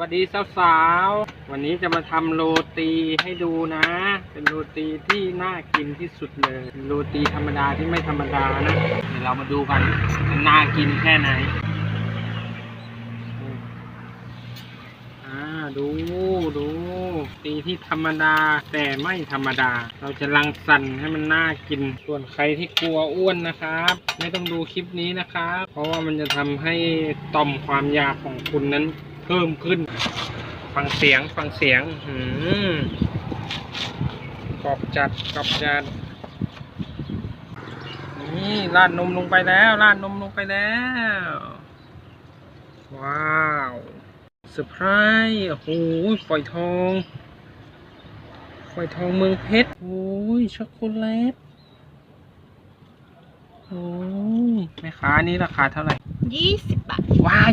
วัสดีสาวๆ วันนี้จะมาทำโรตีให้ดูนะ เป็นโรตีที่น่ากินที่สุดเลย โรตีธรรมดาที่ไม่ธรรมดานะ เดี๋ยวเรามาดูกันมันน่ากินแค่ไหน อ่า ดูดูตีที่ธรรมดาแต่ไม่ธรรมดา เราจะรังสรรค์ให้มันน่ากิน ส่วนใครที่กลัวอ้วนนะครับ ไม่ต้องดูคลิปนี้นะครับ เพราะว่ามันจะทำให้ต่อมความอยากของคุณนั้น เพิ่มขึ้น ฟังเสียงฟังเสียงหืมกรอบจัดกรอบจัดนี่ราดนมลงไปแล้วราดนมลงไปแล้ว ว้าวเซอร์ไพรส์โอ้โหฝอยทองฝอยทองเมืองเพชรโอ้ยช็อกโกแลตโอ้ยแม่ค้านี่ราคาเท่าไหร่ยี่สิบบาทว้าย